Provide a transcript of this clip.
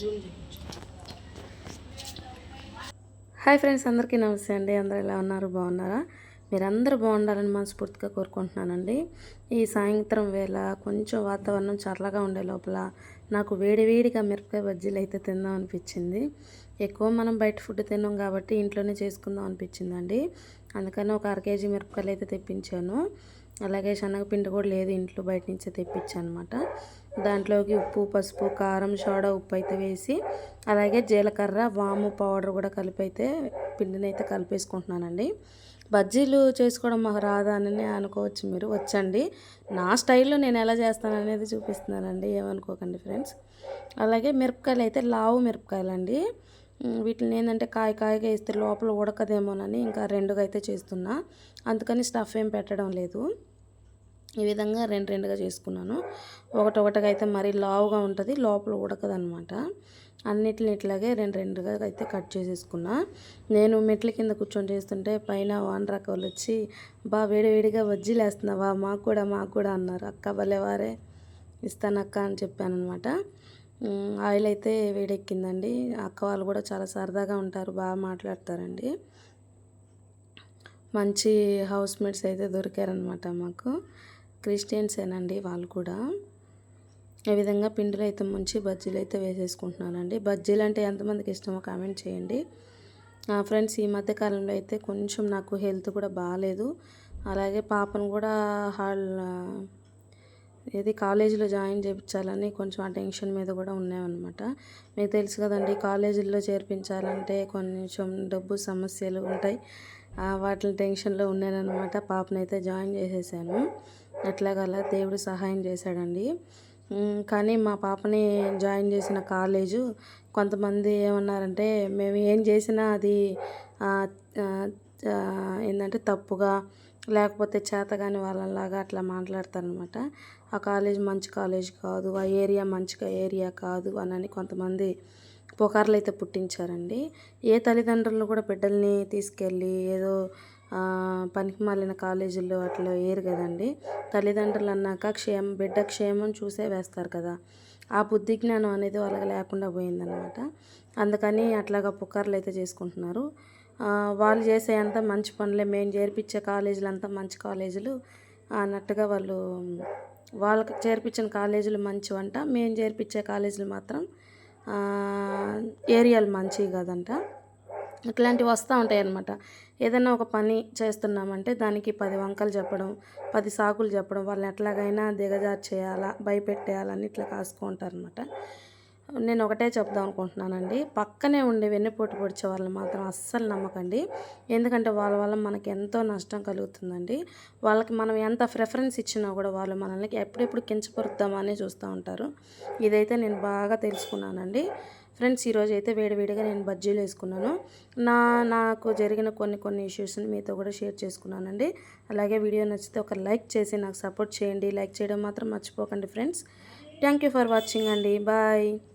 Zoom చేయించు. Hi friends అందరికీ నమస్తే అండి. అందరు ఎలా ఉన్నారు? బాగున్నారా? మీరందరూ బాగుండాలని మనస్ఫూర్తిగా కోరుకుంటున్నానండి. ఈ సాయంత్రం వేళ కొంచెం వాతావరణం చల్లగా ఉండే లోపల నాకు వేడివేడిగా మిరపకాయ బజ్జీలు అయితే తిందాం అనిపించింది. ఎక్కువ మనం బయట ఫుడ్ తిన్నాం కాబట్టి ఇంట్లోనే చేసుకుందాం అనిపించిందండి. అందుకని ఒక అర కేజీ మిరపకాయలు అయితే తెప్పించాను. అలాగే శనగపిండి కూడా లేదు ఇంట్లో బయట నుంచే తెప్పించాను అనమాట దాంట్లోకి ఉప్పు పసుపు కారం సోడా ఉప్పు అయితే వేసి అలాగే జీలకర్ర వాము పౌడర్ కూడా కలిపి అయితే పిండిని అయితే కలిపేసుకుంటున్నానండి. బజ్జీలు చేసుకోవడం మాకు రాదా అని అనుకోవచ్చు మీరు వచ్చండి. నా స్టైల్లో నేను ఎలా చేస్తాను అనేది చూపిస్తున్నానండి ఏమనుకోకండి ఫ్రెండ్స్. అలాగే మిరపకాయలు అయితే లావు మిరపకాయలు అండి వీటిని ఏంటంటే కాయ కాయగా వేస్తే లోపల ఉడకదేమోనని ఇంకా రెండుగా అయితే చేస్తున్నా. అందుకని స్టఫ్ ఏం పెట్టడం లేదు. ఈ విధంగా రెండు రెండుగా చేసుకున్నాను. ఒకటొకటిగా అయితే మరీ లావుగా ఉంటుంది లోపల ఉడకదనమాట. అన్నిటిని ఇట్లాగే రెండు రెండుగా అయితే కట్ చేసేసుకున్నా. నేను మెట్ల కింద కూర్చొని చేస్తుంటే పైన వాన్ రకాలు వచ్చి బా వేడివేడిగా వజ్జీలేస్తున్నావా మాకు కూడా మాకు కూడా అన్నారు. అక్క భలేవారే ఇస్తానక్క అని చెప్పాను అనమాట ఆయిల్ అయితే వేడెక్కిందండి. అక్క వాళ్ళు కూడా చాలా సరదాగా ఉంటారు బాగా మాట్లాడతారండి. మంచి హౌస్ మేట్స్ అయితే దొరికారనమాట మాకు. క్రిస్టియన్సేనండి వాళ్ళు కూడా. ఈ విధంగా పిండిలో అయితే ముంచి బజ్జీలు అయితే వేసేసుకుంటున్నానండి. బజ్జీలు అంటే ఎంతమందికి ఇష్టమో కామెంట్ చేయండి. ఫ్రెండ్స్ ఈ మధ్య కాలంలో అయితే కొంచెం నాకు హెల్త్ కూడా బాగాలేదు. అలాగే పాపను కూడా హాల్ ఏది కాలేజీలో జాయిన్ చేయించాలని కొంచెం ఆ టెన్షన్ మీద కూడా ఉన్నామన్నమాట. మీకు తెలుసు కదండి కాలేజీల్లో చేర్పించాలంటే కొంచెం డబ్బు సమస్యలు ఉంటాయి. వాటిని వాటి టెన్షన్లో ఉన్నానన్నమాట. పాపనైతే జాయిన్ చేసేసాను. ఎట్లాగలా దేవుడు సహాయం చేశాడండి. కానీ మా పాపని జాయిన్ చేసిన కాలేజు కొంతమంది ఏమన్నారంటే మేము ఏం చేసినా అది ఏంటంటే తప్పుగా లేకపోతే చేతగాని వాళ్ళలాగా అట్లా మాట్లాడతారనమాట. ఆ కాలేజ్ మంచి కాలేజ్ కాదు ఆ ఏరియా మంచిగా ఏరియా కాదు అని కొంతమంది పుకార్లు అయితే పుట్టించారండి. ఏ తల్లిదండ్రులు కూడా బిడ్డల్ని తీసుకెళ్ళి ఏదో పనికి మాలిన కాలేజీల్లో అట్లా వేయరు కదండి. తల్లిదండ్రులు అన్నాక క్షేమం బిడ్డ క్షేమం చూసే వేస్తారు కదా. ఆ బుద్ధి జ్ఞానం అనేది వాళ్ళకి లేకుండా పోయిందనమాట. అందుకని అట్లాగా పుకార్లు అయితే చేసుకుంటున్నారు. వాళ్ళు చేసే అంత మంచి పనులే. మేము చేర్పించే కాలేజీలు అంతా మంచి కాలేజీలు. అన్నట్టుగా వాళ్ళు వాళ్ళకి చేర్పించిన కాలేజీలు మంచివంట. మేము చేర్పించే కాలేజీలు మాత్రం ఏరియాలు మంచివి కాదంట. ఇట్లాంటివి వస్తూ ఉంటాయి అన్నమాట ఏదైనా ఒక పని చేస్తున్నామంటే దానికి పది వంకలు చెప్పడం పది సాకులు చెప్పడం వాళ్ళని ఎట్లాగైనా దిగజారు చేయాలా భయపెట్టేయాలని ఇట్లా కాసుకుంటారనమాట నేను ఒకటే చెప్దాం అనుకుంటున్నానండి. పక్కనే ఉండే వెన్నుపోటు పొడిచే వాళ్ళని మాత్రం అస్సలు నమ్మకండి. ఎందుకంటే వాళ్ళ వల్ల మనకి ఎంతో నష్టం కలుగుతుందండి. వాళ్ళకి మనం ఎంత ప్రిఫరెన్స్ ఇచ్చినా కూడా వాళ్ళు మనల్ని ఎప్పుడెప్పుడు కించపరుద్దామని చూస్తూ ఉంటారు. ఇదైతే నేను బాగా తెలుసుకున్నానండి. ఫ్రెండ్స్ ఈరోజు అయితే వేడివేడిగా నేను బజ్జీలు వేసుకున్నాను. నా నాకు జరిగిన కొన్ని కొన్ని ఇష్యూస్ని మీతో కూడా షేర్ చేసుకున్నానండి. అలాగే వీడియో నచ్చితే ఒక లైక్ చేసి నాకు సపోర్ట్ చేయండి. లైక్ చేయడం మాత్రం మర్చిపోకండి friends. Thank you for watching అండి. బాయ్.